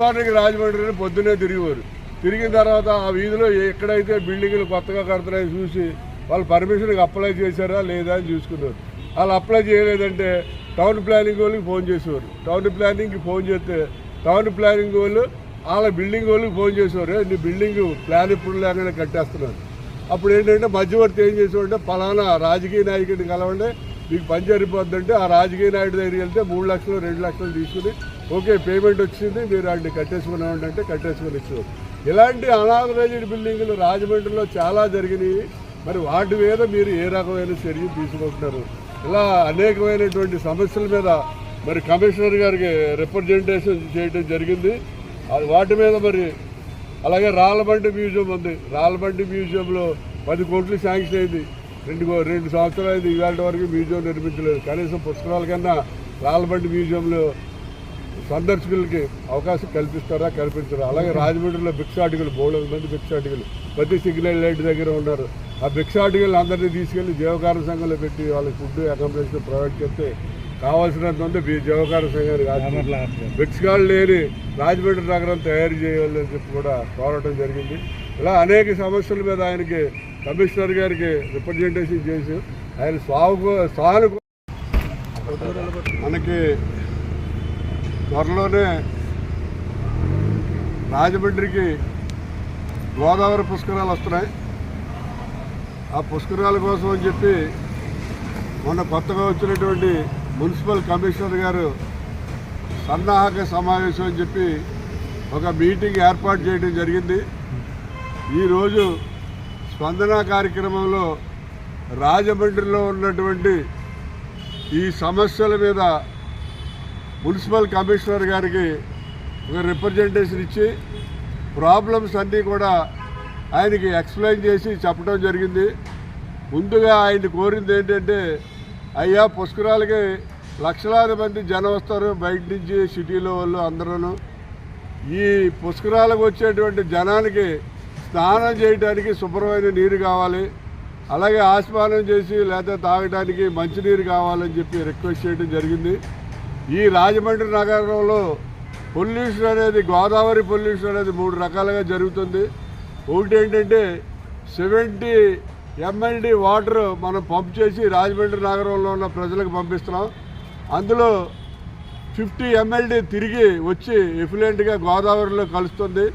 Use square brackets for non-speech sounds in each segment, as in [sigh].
వాటికి రాజమండ్రి పొద్దునే తిరిగేవారు. తిరిగిన తర్వాత ఆ వీధిలో ఎక్కడైతే బిల్డింగ్లు కొత్తగా కడుతున్నాయో చూసి వాళ్ళు పర్మిషన్కి అప్లై చేశారా లేదా అని చూసుకున్నారు. వాళ్ళు అప్లై చేయలేదంటే టౌన్ ప్లానింగ్ వాళ్ళకి ఫోన్ చేసేవారు. టౌన్ ప్లానింగ్కి ఫోన్ చేస్తే టౌన్ ప్లానింగ్ వాళ్ళు వాళ్ళ బిల్డింగ్ వాళ్ళకి ఫోన్ చేసేవారు. నీ బిల్డింగ్ ప్లాన్ ఇప్పుడు లేకుండా కట్టేస్తున్నారు. అప్పుడు ఏంటంటే మధ్యవర్తి ఏం చేసేవాడంటే ఫలానా రాజకీయ నాయకుడిని కలవండి మీకు పని జరిపోద్దంటే ఆ రాజకీయ నాయుడు దగ్గరికి వెళ్తే మూడు లక్షలు రెండు లక్షలు తీసుకుని ఓకే పేమెంట్ వచ్చింది మీరు వాటిని కట్టేసుకున్నామంటే అంటే కట్టేసుకుని ఇచ్చారు ఇలాంటి అనాథరైజ్డ్ బిల్డింగులు రాజమండ్రిలో చాలా జరిగినాయి మరి వాటి మీద మీరు ఏ రకమైన చర్య తీసుకుంటున్నారు? ఇలా అనేకమైనటువంటి సమస్యల మీద మరి కమిషనర్ గారికి రిప్రజెంటేషన్ చేయడం జరిగింది. అది వాటి మీద మరి అలాగే రాళ్ళబండి మ్యూజియం ఉంది. రాళ్ళబండి మ్యూజియంలో పది కోట్లు శాంక్షన్ అయింది. రెండు కో- రెండు సంవత్సరాలు అయింది. ఇవాళ వరకు మ్యూజియం నిర్మించలేదు. కనీసం పుస్తకాల కన్నా రాళ్ళబండి మ్యూజియంలో సందర్శకులకి అవకాశం కల్పిస్తారా కల్పించరా? అలాగే రాజమండ్రిలో భిక్షాటికలు బోళ్ళ మంది భిక్షాటికలు ప్రతి సిగ్నల్ లైట్ దగ్గర ఉన్నారు. ఆ భిక్షాటికలు అందరినీ తీసుకెళ్ళి జీవకార సంఘంలో పెట్టి వాళ్ళకి ఫుడ్ అకామిడేషన్ ప్రొవైడ్ చేస్తే కావాల్సినంత ఉంది. జీవకార సంఘానికి ఆశ భిక్షగాళ్ళు లేని రాజమండ్రి నగరం తయారు చేయాలని చెప్పి కూడా కోరటం జరిగింది. ఇలా అనేక సమస్యల మీద ఆయనకి కమిషనర్ గారికి రిప్రజెంటేషన్ చేసి ఆయన స్వాగు సానుకూ మనకి త్వరలోనే రాజమండ్రికి గోదావరి పుష్కరాలు వస్తున్నాయి. ఆ పుష్కరాల కోసం అని చెప్పి మొన్న కొత్తగా వచ్చినటువంటి మున్సిపల్ కమిషనర్ గారు సన్నాహక సమావేశం అని చెప్పి ఒక మీటింగ్ ఏర్పాటు చేయడం జరిగింది. ఈరోజు స్పందన కార్యక్రమంలో రాజమండ్రిలో ఉన్నటువంటి ఈ సమస్యల మీద మున్సిపల్ కమిషనర్ గారికి ఒక రిప్రజెంటేషన్ ఇచ్చి ప్రాబ్లమ్స్ అన్నీ కూడా ఆయనకి ఎక్స్ప్లెయిన్ చేసి చెప్పడం జరిగింది. ముందుగా ఆయన కోరింది ఏంటంటే అయ్యా పుష్కరాలకి లక్షలాది మంది జనం వస్తారు బయట నుంచి సిటీలో వాళ్ళు అందరూ ఈ పుష్కరాలకు వచ్చేటువంటి జనానికి స్నానం చేయడానికి శుభ్రమైన నీరు కావాలి. అలాగే ఆస్మానం చేసి లేదా తాగడానికి మంచినీరు కావాలని చెప్పి రిక్వెస్ట్ చేయడం జరిగింది. ఈ రాజమండ్రి నగరంలో పొల్యూషన్ అనేది గోదావరి పొల్యూషన్ అనేది మూడు రకాలుగా జరుగుతుంది. ఒకటి ఏంటంటే సెవెంటీ ఎంఎల్డి వాటర్ మనం పంప్ చేసి రాజమండ్రి నగరంలో ఉన్న ప్రజలకు పంపిస్తున్నాం. అందులో ఫిఫ్టీ ఎంఎల్డి తిరిగి వచ్చి ఎఫిలెంట్గా గోదావరిలో కలుస్తుంది.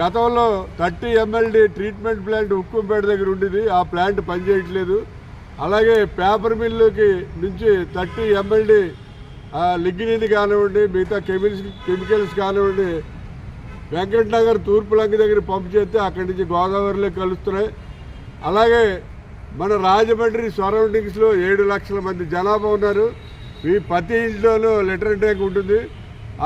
గతంలో thirty MLD treatment plant Ukkumpeta దగ్గర ఉండేది. ఆ ప్లాంట్ పనిచేయట్లేదు. అలాగే పేపర్ మిల్లుకి నుంచి థర్టీ ఎంఎల్డి లిగ్నిన్ కానివ్వండి మిగతా కెమిల్స్ కెమికల్స్ కానివ్వండి వెంకట్ నగర్ తూర్పు లంక దగ్గర పంప్ చేస్తే అక్కడి నుంచి గోదావరిలో కలుస్తున్నాయి. అలాగే మన రాజమండ్రి సరౌండింగ్స్లో ఏడు లక్షల మంది జనాభా ఉన్నారు. ఈ ప్రతి ఇంట్లోనూ లెటర్ ట్యాంక్ ఉంటుంది.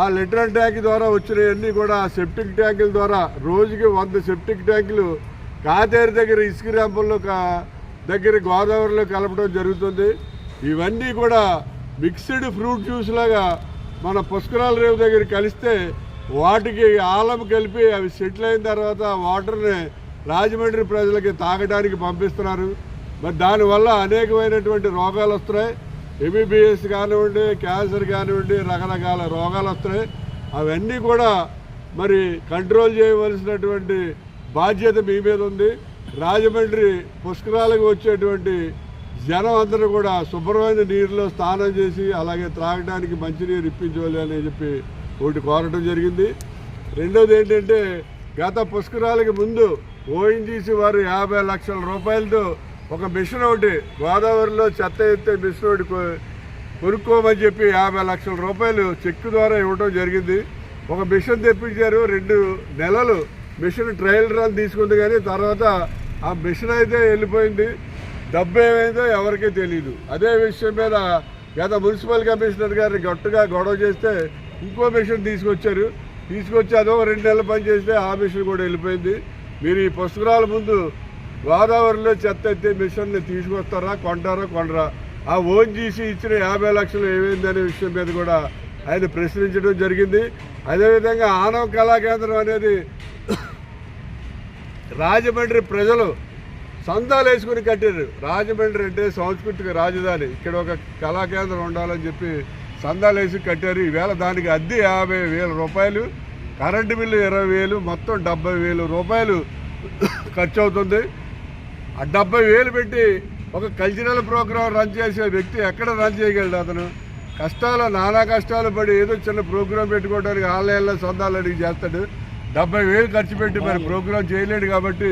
ఆ లెటర్ ట్యాంక్ ద్వారా వచ్చినవన్నీ కూడా సెప్టిక్ ట్యాంకుల ద్వారా రోజుకి వంద సెప్టిక్ ట్యాంకులు కాతేరు దగ్గర ఇసుక ర్యాంపుల్లో దగ్గర గోదావరిలో కలపడం జరుగుతుంది. ఇవన్నీ కూడా మిక్స్డ్ ఫ్రూట్ జ్యూస్ లాగా మన పుష్కరాల రేవు దగ్గర కలిస్తే వాటికి ఆలం కలిపి అవి సెటిల్ అయిన తర్వాత వాటర్ని రాజమండ్రి ప్రజలకి తాగడానికి పంపిస్తున్నారు. మరి దానివల్ల అనేకమైనటువంటి రోగాలు వస్తున్నాయి. ఎంబీబీఎస్ కానివ్వండి క్యాన్సర్ కానివ్వండి రకరకాల రోగాలు వస్తున్నాయి. అవన్నీ కూడా మరి కంట్రోల్ చేయవలసినటువంటి బాధ్యత మీ మీద ఉంది. రాజమండ్రి పుష్కరాలకు వచ్చేటువంటి జనం అందరూ కూడా శుభ్రమైన నీరులో స్నానం చేసి అలాగే త్రాగడానికి మంచినీరు ఇప్పించాలి అని చెప్పి ఒకటి కోరటం జరిగింది. రెండోది ఏంటంటే గత పుష్కరాలకి ముందు ఓఎన్జీసీ వారు యాభై లక్షల రూపాయలతో ఒక మిషన్ ఒకటి గోదావరిలో చెత్త ఎత్తే మిషన్ ఒకటి కొనుక్కోమని చెప్పి యాభై లక్షల రూపాయలు చెక్ ద్వారా ఇవ్వడం జరిగింది. ఒక మిషన్ తెప్పించారు. రెండు నెలలు మిషన్ ట్రయల్ రన్ తీసుకుంది కానీ తర్వాత ఆ మిషన్ అయితే వెళ్ళిపోయింది. డబ్బు ఏమైందో ఎవరికీ తెలియదు అదే విషయం మీద గత మున్సిపల్ కమిషనర్ గారిని గట్టుగా గొడవ చేస్తే ఇంకో మిషన్ తీసుకొచ్చారు. తీసుకొచ్చి అదో రెండు నెలలు పని చేస్తే ఆ మిషన్ కూడా వెళ్ళిపోయింది. మీరు ఈ పుస్తకాల ముందు గోదావరిలో చెత్త ఎత్తే మిషన్ని తీసుకొస్తారా కొంటారా కొనరా? ఆ ఓన్జీసీ ఇచ్చిన యాభై లక్షలు ఏమైందనే విషయం మీద కూడా ఆయన ప్రశ్నించడం జరిగింది. అదేవిధంగా ఆనవ కళా కేంద్రం అనేది రాజమండ్రి ప్రజలు సందాలు వేసుకుని కట్టారు రాజమండ్రి అంటే సాంస్కృతిక రాజధాని. ఇక్కడ ఒక కళా కేంద్రం ఉండాలని చెప్పి సందాలు వేసి కట్టారు. ఈవేళ దానికి అద్దె యాభై వేల రూపాయలు కరెంటు బిల్లు ఇరవై వేలు మొత్తం డెబ్బై వేలు రూపాయలు ఖర్చు అవుతుంది ఆ డెబ్బై వేలు పెట్టి ఒక కల్చరల్ ప్రోగ్రాం రన్ చేసే వ్యక్తి ఎక్కడ రన్ చేయగలడు అతను? కష్టాలు నానా కష్టాలు పడి ఏదో చిన్న ప్రోగ్రాం పెట్టుకోవడానికి ఆన్లైన్లో సొంతాలు అడిగి చేస్తాడు. డెబ్బై వేలు ఖర్చు పెట్టి మరి ప్రోగ్రాం చేయలేడు కాబట్టి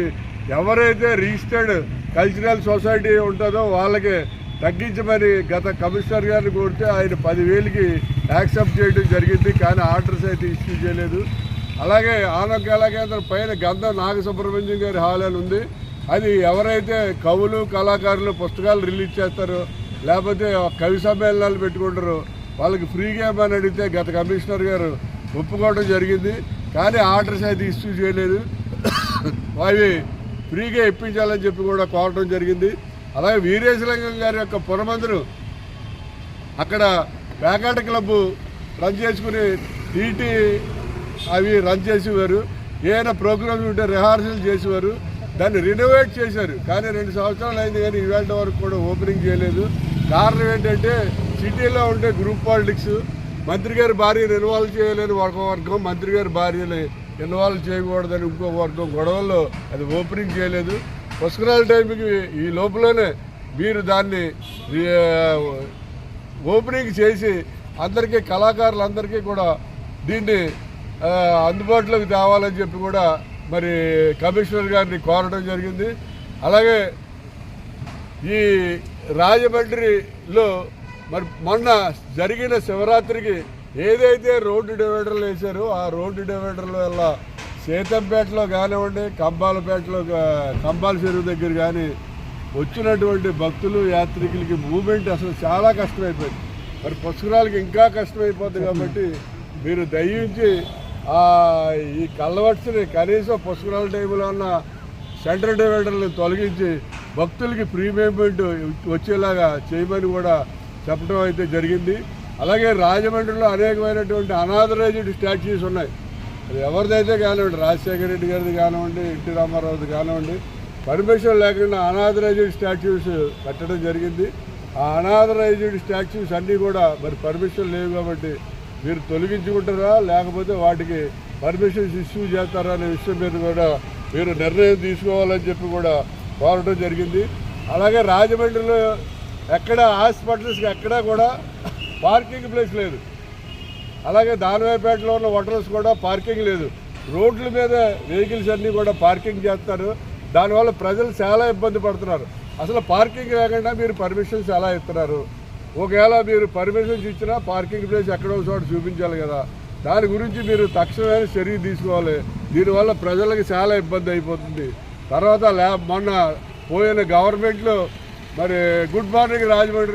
ఎవరైతే రిజిస్టర్డ్ కల్చరల్ సొసైటీ ఉంటుందో వాళ్ళకి తగ్గించమని గత కమిషనర్ గారిని కోరితే ఆయన పదివేలకి యాక్సెప్ట్ చేయడం జరిగింది కానీ ఆర్డర్స్ అయితే ఇష్యూ చేయలేదు. అలాగే ఆరోగ్యాల కేంద్రం పైన గంధ నాగసుబ్రహ్మణ్యం గారి హాల్ అని ఉంది. అది ఎవరైతే కవులు కళాకారులు పుస్తకాలు రిలీజ్ చేస్తారో లేకపోతే కవి సమ్మేళనాలు పెట్టుకుంటారో వాళ్ళకి ఫ్రీగా ఏమని అడిగితే గత కమిషనర్ గారు ఒప్పుకోవడం జరిగింది. కానీ ఆర్డర్స్ అయితే ఇష్యూ చేయలేదు. [coughs] అవి ఫ్రీగా ఇప్పించాలని చెప్పి కూడా కోరడం జరిగింది. అలాగే వీరేశలింగం గారి యొక్క పురమందులు అక్కడ పేకాట క్లబ్ రన్ చేసుకుని టీటీ అవి రన్ చేసేవారు. ఏదైనా ప్రోగ్రామ్స్ ఉంటే రిహార్సల్ చేసేవారు. దాన్ని రినోవేట్ చేశారు. కానీ రెండు సంవత్సరాలు అయింది కానీ ఈవెంట్ వరకు కూడా ఓపెనింగ్ చేయలేదు. కారణం ఏంటంటే సిటీలో ఉండే గ్రూప్ పాలిటిక్స్ మంత్రి గారి భార్యను ఇన్వాల్వ్ చేయలేని ఒక వర్గం మంత్రి గారి భార్యని ఇన్వాల్వ్ చేయకూడదని ఇంకో వర్గం గొడవల్లో అది ఓపెనింగ్ చేయలేదు. పుస్తకాల టైంకి ఈ లోపలనే మీరు దాన్ని ఓపెనింగ్ చేసి అందరికీ కళాకారులందరికీ కూడా దీన్ని అందుబాటులోకి తేవాలని చెప్పి కూడా మరి కమిషనర్ గారిని కోరడం జరిగింది. అలాగే ఈ రాజమండ్రిలో మరి మొన్న జరిగిన శివరాత్రికి ఏదైతే రోడ్డు డివైడర్లు వేశారో ఆ రోడ్డు డివైడర్ల వల్ల సీతంపేటలో కానివ్వండి కంబాలపేటలో కంబాల చెరువు దగ్గర కానీ వచ్చినటువంటి భక్తులు యాత్రికులకి మూమెంట్ అసలు చాలా కష్టమైపోయింది. మరి పుష్కరాలకి ఇంకా కష్టమైపోతుంది కాబట్టి మీరు దయించి ఈ కళ్ళవట్స్ని కనీసం పుష్కరాల టైంలో ఉన్న సెంటర్ డివైడర్ని తొలగించి భక్తులకి ఫ్రీ వచ్చేలాగా చేయమని కూడా చెప్పడం అయితే జరిగింది. అలాగే రాజమండ్రిలో అనేకమైనటువంటి అనాథరైజ్డ్ స్టాచ్యూస్ ఉన్నాయి. అది ఎవరిదైతే కానివ్వండి రాజశేఖర రెడ్డి గారిది కానివ్వండి ఎన్టీ రామారావుది కానివ్వండి పర్మిషన్ లేకుండా అనాథరైజ్డ్ స్టాచ్యూస్ కట్టడం జరిగింది. ఆ అనాథరైజ్డ్ స్టాచ్యూస్ అన్నీ కూడా మరి పర్మిషన్ లేవు కాబట్టి మీరు తొలగించుకుంటారా? లేకపోతే వాటికి పర్మిషన్స్ ఇష్యూ చేస్తారా అనే విషయం మీద కూడా మీరు నిర్ణయం తీసుకోవాలని చెప్పి కూడా కోరడం జరిగింది. అలాగే రాజమండ్రిలో ఎక్కడ హాస్పిటల్స్కి ఎక్కడా కూడా పార్కింగ్ ప్లేస్ లేదు. అలాగే దానవాయిపేటలో ఉన్న హోటల్స్ కూడా పార్కింగ్ లేదు. రోడ్ల మీద వెహికల్స్ అన్నీ కూడా పార్కింగ్ చేస్తారు. దానివల్ల ప్రజలు చాలా ఇబ్బంది పడుతున్నారు. అసలు పార్కింగ్ లేకుండా మీరు పర్మిషన్స్ ఎలా ఇస్తున్నారు? ఒకవేళ మీరు పర్మిషన్స్ ఇచ్చినా పార్కింగ్ ప్లేస్ ఎక్కడో చోట చూపించాలి కదా. దాని గురించి మీరు తక్షణమైన చర్య తీసుకోవాలి. దీనివల్ల ప్రజలకు చాలా ఇబ్బంది అయిపోతుంది. తర్వాత ల్యాబ్ మొన్న పోయిన గవర్నమెంట్లో మరి గుడ్ మార్నింగ్ రాజమండ్రి